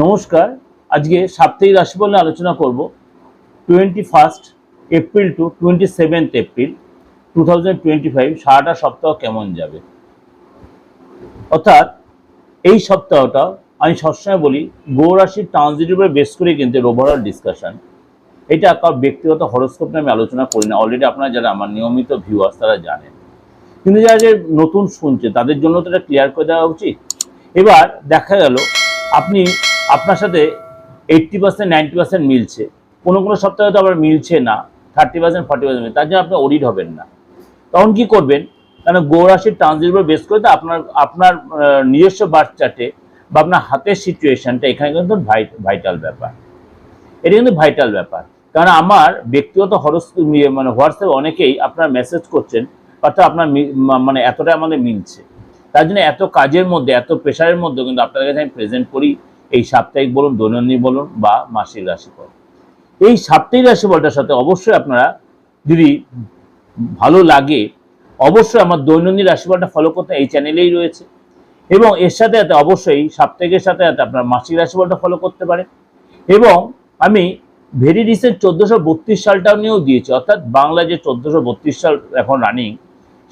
নমস্কার। আজকে সাপ্তাহিক রাশিফল নিয়ে আলোচনা করব। Twenty first April to twenty seventh April two thousand twenty five সারাটা সপ্তাহ কেমন যাবে? অর্থাৎ এই সপ্তাহটা আমি সবসময় বলি গৌরাশির ট্রানজিটের উপরে বেস করে কিন্তু ওভারঅল ডিসকাশন এটা কার ব্যক্তিগত হরস্কোপ নিয়ে আমি আলোচনা করি না। অলরেডি আপনারা যারা আমার নিয়মিত ভিউয়ার্স তারা জানেন। কিন্তু যারা যে নতুন শুনছে, তাদের জন্য তো এটা ক্লিয়ার করে দেওয়া উচিত। এবার দেখা গেল, আপনি আপনার সাথে এইট্টি পার্সেন্ট নাইনটি পার্সেন্ট মিলছে। কোনো কোনো সপ্তাহে তো আবার মিলছে না থার্টি পার্সেন্ট ফর্টি পার্সেন্ট তার জন্য আপনি অডিট হবেন না। তখন কি করবেন? কারণ গৌরাশির ট্রানজিট উপর বেস করে তো আপনার আপনার নিজস্ব বার্থ চার্টে বা আপনার হাতের সিচুয়েশনটা এখানে কিন্তু ভাইটাল ব্যাপার। এটা কিন্তু ভাইটাল ব্যাপার। কারণ আমার ব্যক্তিগত হরস মানে হোয়াটসঅ্যাপে অনেকেই আপনার মেসেজ করছেন, অর্থাৎ আপনার মানে এতটা আমাদের মিলছে। তার জন্য এত কাজের মধ্যে, এত প্রেশারের মধ্যে কিন্তু আপনাদের কাছে আমি প্রেজেন্ট করি। এই সাপ্তাহিক বলুন, দৈনন্দিন বলুন বা মাসিক রাশিফল। এই সাপ্তাহিক রাশিফলটার সাথে অবশ্যই আপনারা যদি ভালো লাগে, অবশ্যই আমার দৈনন্দিন রাশিফলটা ফলো করতে এই চ্যানেলেই রয়েছে। এবং এর সাথে সাথে অবশ্যই সাপ্তাহিকের সাথে সাথে আপনার মাসিক রাশিফলটা ফলো করতে পারেন। এবং আমি ভেরি রিসেন্ট চোদ্দোশো বত্রিশ সালটাও নিয়েও দিয়েছি, অর্থাৎ বাংলা যে চোদ্দোশো বত্রিশ সাল এখন রানিং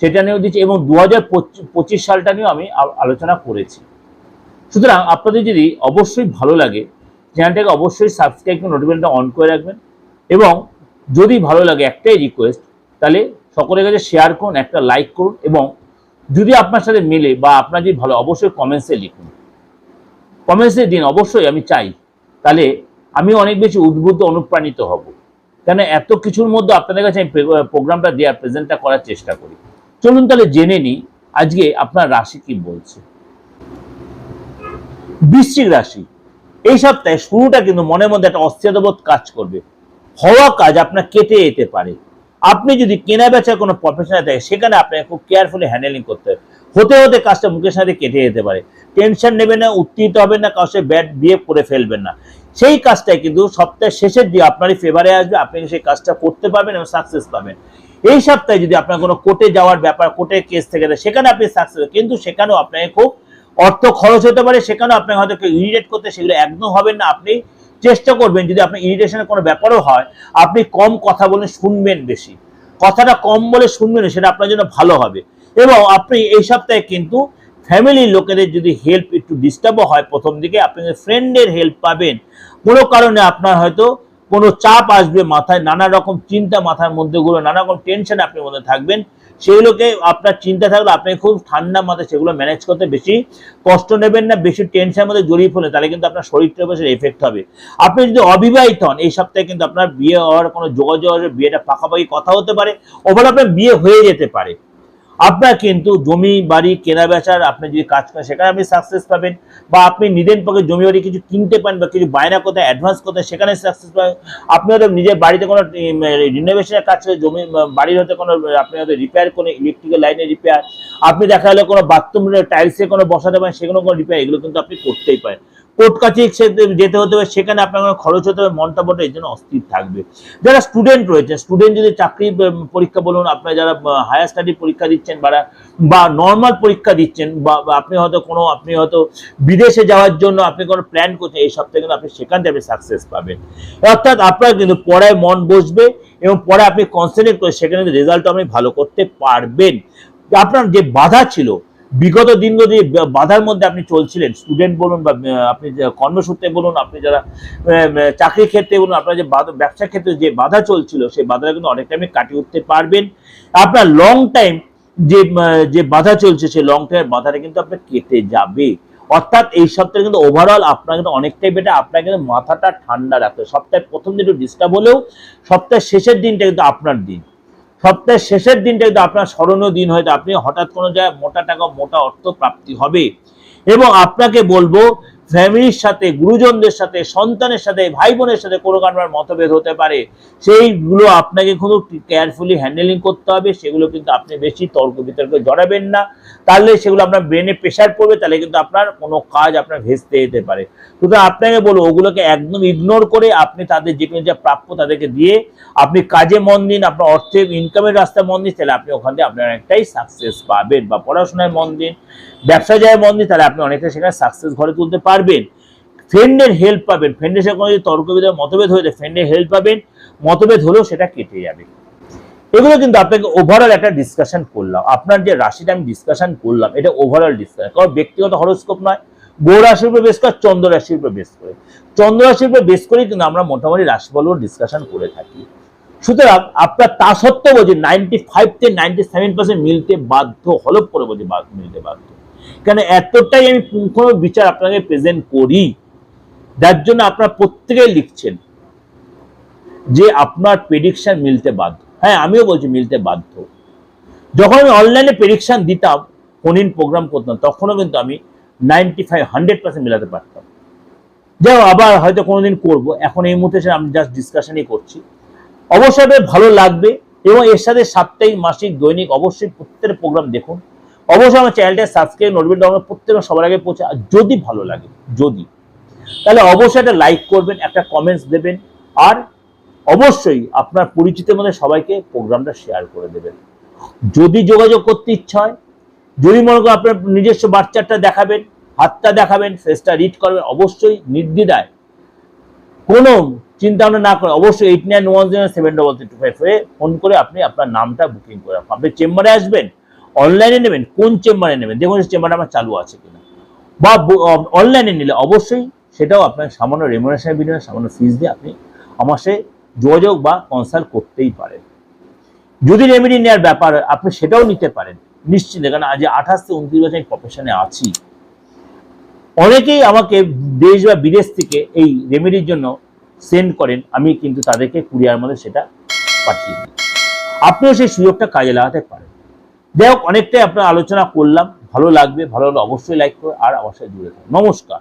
সেটা নিয়েও দিয়েছি এবং দু হাজার পঁচিশ সালটা নিয়েও আমি আলোচনা করেছি। সুতরাং আপনাদের যদি অবশ্যই ভালো লাগে, চ্যানেলটাকে অবশ্যই সাবস্ক্রাইব করে নোটিফিকেশনটা অন করে রাখবেন এবং যদি ভালো লাগে একটাই রিকোয়েস্ট তাহলে সকলের কাছে শেয়ার করুন, একটা লাইক করুন এবং যদি আপনার সাথে মেলে বা আপনার যদি ভালো, অবশ্যই কমেন্টসে লিখুন। কমেন্টসে দিন, অবশ্যই আমি চাই, তাহলে আমি অনেক বেশি উদ্বুদ্ধ, অনুপ্রাণিত হব। কেন এত কিছুর মধ্যে আপনাদের কাছে আমি প্রোগ্রামটা দেওয়ার প্রেজেন্টটা করার চেষ্টা করি। চলুন তাহলে জেনে নিই, আজকে আপনার রাশি কি বলছে। বৃশ্চিক রাশি। এই সপ্তাহে শুরুটা কিন্তু মনের মধ্যে একটা অস্থিরতাবোধ কাজ করবে। হওয়া কাজ আপনার কেটে যেতে পারে। আপনি যদি কেনা বেচার কোনো প্রফেশনে থাকে সেখানে আপনাকে খুব কেয়ারফুলি হ্যান্ডেলিং করতে হবে। হতে হতে কাজটা মুখের সাথে কেটে যেতে পারে। টেনশন নেবেন না উত্তেজিত হবেন না কারোর ব্যাড বিহেভ করে ফেলবেন না। সেই কাজটাই কিন্তু সপ্তাহের শেষের দিকে আপনারই ফেভারে আসবে আপনি সেই কাজটা করতে পারবেন এবং সাকসেস পাবেন। এই সপ্তাহে যদি আপনার কোনো কোর্টে যাওয়ার ব্যাপার কোর্টের কেস থাকে, সেখানে আপনি সাকসেস কিন্তু সেখানেও আপনাকে খুব অর্থ খরচ হতে পারে, সেখানেও আপনাকে হয়তো কেউ ইরিটেট করতে, সেগুলো একদম হবেন না। আপনি চেষ্টা করবেন, যদি আপনার ইরিটেশনের কোনো ব্যাপারও হয়, আপনি কম কথা বলে শুনবেন বেশি। কথাটা কম বলে শুনবেন, সেটা আপনার জন্য ভালো হবে। এবং আপনি এই সপ্তাহে কিন্তু ফ্যামিলির লোকেদের যদি হেল্প একটু ডিস্টার্বও হয়, প্রথম দিকে আপনি ফ্রেন্ডের হেল্প পাবেন, কোনো কারণে আপনার হয়তো কোনো চাপ আসবে মাথায়, নানা রকম চিন্তা মাথার মধ্যে গুলো নানা রকম টেনশন আপনি মধ্যে থাকবেন। সেগুলোকে আপনার চিন্তা থাকলে আপনি খুব ঠান্ডা মাথায় সেগুলো ম্যানেজ করতে বেশি কষ্ট নেবেন না, বেশি টেনশনের মধ্যে জড়িয়ে ফেলেন তাহলে কিন্তু আপনার শরীরটা বেশি এফেক্ট হবে। আপনি যদি অবিবাহিত হন, এই সপ্তাহে কিন্তু আপনার বিয়ে হওয়ার কোনো যোগাযোগ বিয়েটা পাকাপাকি কথা হতে পারে ওভার আপনার বিয়ে হয়ে যেতে পারে। আপনার কিন্তু জমি, বাড়ি, কেনা বেচার, আপনি যদি কাজ করেন, সেখানে আপনি সাকসেস পাবেন। বা আপনি নিজের পক্ষে জমি বাড়ি কিছু কিনতে পারেন বা কিছু বায়না কোথায় অ্যাডভান্স কোথায় সেখানে সাকসেস পাবেন। আপনি হয়তো নিজের বাড়িতে কোনো রিনোভেশনের কাজ করে জমি বাড়ির হয়তো কোনো, আপনি হয়তো রিপেয়ার কোনো ইলেকট্রিক্যাল লাইনের রিপেয়ার আপনি দেখা গেলো কোনো বাথরুম টাইলসে কোনো বসাতে পারেন সেগুলো কোনো রিপেয়ার এগুলো কিন্তু আপনি করতেই পারেন। কোর্ট কাছে যেতে হতে হবে সেখানে আপনার খরচ হতে হবে মনটা বটে এই জন্য অস্থির থাকবে। যারা স্টুডেন্ট রয়েছে স্টুডেন্ট যদি চাকরি পরীক্ষা বলুন, আপনার যারা হায়ার স্টাডি পরীক্ষা দিচ্ছেন, বা বা নর্মাল পরীক্ষা দিচ্ছেন, বা বা আপনি হয়তো কোনো, আপনি হয়তো বিদেশে যাওয়ার জন্য আপনি কোনো প্ল্যান করছেন, এই সপ্তাহে কিন্তু আপনি সেখান থেকে আপনি সাকসেস পাবেন। অর্থাৎ আপনার কিন্তু পড়ায় মন বসবে, এবং পরে আপনি কনসেন্ট্রেট করে সেখানে রেজাল্ট আপনি ভালো করতে পারবেন। আপনার যে বাধা ছিল বিগত দিনগুলো যে বাধার মধ্যে আপনি চলছিলেন স্টুডেন্ট বলুন বা আপনি কর্মসূত্রে বলুন, আপনি যারা চাকরির ক্ষেত্রে বলুন, আপনার যে ব্যবসার ক্ষেত্রে যে বাধা চলছিল, সেই বাধাটা কিন্তু অনেক টাইমে কাটিয়ে উঠতে পারবেন। আপনার লং টাইম যে যে বাধা চলছে, সেই লং টাইম বাধাটা কিন্তু আপনার কেটে যাবে। অর্থাৎ এই সপ্তাহে কিন্তু ওভারঅল আপনার কিন্তু অনেকটাই বেটার আপনার কিন্তু মাথাটা ঠান্ডা রাখতে। সপ্তাহের প্রথম দিন একটু ডিস্টার্ব হলেও সপ্তাহের শেষের দিনটা কিন্তু আপনার দিন। সপ্তাহের শেষের দিনটা যদি আপনার স্মরণীয় দিন হয়তো। আপনি হঠাৎ কোনো জায়গায় মোটা টাকা, মোটা অর্থ প্রাপ্তি হবে। এবং আপনাকে বলব ফ্যামিলির সাথে, গুরুজনদের সাথে, সন্তানের সাথে ভাই বোনের সাথে কোনো কারণে মতভেদ হতে পারে। সেইগুলো আপনাকে খুব কেয়ারফুলি হ্যান্ডেলিং করতে হবে, সেগুলো কিন্তু আপনি বেশি তর্ক বিতর্কে জড়াবেন না। তাহলে সেগুলো আপনার ব্রেনে প্রেশার পড়বে, তাহলে কিন্তু আপনার কোনো কাজ আপনার ভেস্তে যেতে পারে। সুতরাং আপনাকে বলব, ওগুলোকে একদম ইগনোর করে আপনি তাদের যেগুলো যা প্রাপ্য তাদেরকে দিয়ে আপনি কাজে মন দিন, আপনার অর্থের ইনকামের রাস্তায় মন দিন, তাহলে আপনি ওখান থেকে আপনার অনেকটাই সাকসেস পাবেন। বা পড়াশোনায় মন দিন ব্যবসায় যায় মন দিন, তাহলে আপনি অনেকটা সেখানে সাকসেস ঘরে তুলতে পারবেন। ফ্রেন্ডের হেল্প পাবেন। ফ্রেন্ডের সাথে কোনো যদি তর্ক বিতর্ক, মতভেদ হয়ে যায় ফ্রেন্ডের হেল্প পাবেন, মতভেদ হলেও সেটা কেটে যাবে। এগুলো কিন্তু আপনাকে ওভারঅল একটা ডিসকাশন করলাম। আপনার যে রাশিটা আমি ডিসকাশন করলাম, এটা ওভারঅল ডিসকাশন কারণ ব্যক্তিগত হরস্কোপ নয় গো রাশির উপর বেশ করে, চন্দ্র রাশির উপর বেশ করে। চন্দ্র রাশির উপর বেশ করেই কিন্তু আমরা মোটামুটি রাশিফলও ডিসকাশন করে থাকি। সুতরাং আপনার তা সত্ত্বেও বলছি নাইনটি ফাইভ থেকে নাইনটি সেভেন পার্সেন্ট মিলতে বাধ্য হলপ করে বলছি মিলতে বাধ্য। কেন এতটাই আমি পুঙ্খ বিচার আপনাকে প্রেজেন্ট করি? যার জন্য আপনার প্রত্যেকেই লিখছেন যে আপনার প্রেডিকশন মিলতে বাধ্য। হ্যাঁ আমিও বলছি মিলতে বাধ্য। যখন আমি অনলাইনে প্রেডিকশন দিতাম ফোন ইন প্রোগ্রাম করতাম, তখনও কিন্তু আমি নাইনটি ফাইভ হান্ড্রেড পার্সেন্ট মিলাতে পারতাম। যাও আবার হয়তো কোনোদিন করব। এখন এই মুহূর্তে আমি জাস্ট ডিসকাশনই করছি। অবশ্যই ভালো লাগবে এবং এর সাথে সাপ্তাহিক, মাসিক, দৈনিক অবশ্যই প্রত্যেকটা প্রোগ্রাম দেখুন। অবশ্যই আমার চ্যানেলটা সাবস্ক্রাইব নোটিফিকেশন আমরা প্রত্যেকের সবার আগে পৌঁছে যদি ভালো লাগে, যদি, তাহলে অবশ্যই একটা লাইক করবেন, একটা কমেন্টস দেবেন, আর অবশ্যই আপনার পরিচিতের মধ্যে সবাইকে প্রোগ্রামটা শেয়ার করে দেবেন। যদি যোগাযোগ করতে ইচ্ছা হয়, যদি মনে করেন আপনার নিজস্ব বাচ্চাটা দেখাবেন, হাতটা দেখাবেন ফেসটা রিড করবেন, অবশ্যই নির্দ্বিধায় কোনো চিন্তা ভাবনা না করে অবশ্যই eight nine one zero seven double three two five phone করে আপনি আপনার নামটা বুকিং করে আপনি চেম্বারে আসবেন অনলাইনে নেবেন, কোন চেম্বারে নেবেন দেখুন চেম্বারটা আমার চালু আছে কিনা। বা অনলাইনে নিলে অবশ্যই সেটাও আপনার সামান্য রেমুনেশনের বিনিময়ে, সামান্য ফিস দিয়ে আপনি আমার সাথে যোগাযোগ বা কনসাল্ট করতেই পারেন। যদি রেমেডি নেওয়ার ব্যাপার, আপনি সেটাও নিতে পারেন, নিশ্চিন্তে। কারণ আজ আঠাশ থেকে উনত্রিশ বছর আমি প্রফেশনে আছি, অনেকেই আমাকে দেশ বা বিদেশ থেকে এই রেমেডির জন্য সেন্ড করেন, আমি কিন্তু তাদেরকে কুরিয়ার মধ্যে সেটা পাঠিয়ে দিই। আপনিও সেই সুযোগটা কাজে লাগাতে পারেন। যাই হোক, অনেকটাই আপনার আলোচনা করলাম। ভালো লাগবে, ভালো লাগলে অবশ্যই লাইক করে আর আমার সাথে জুড়ে নমস্কার।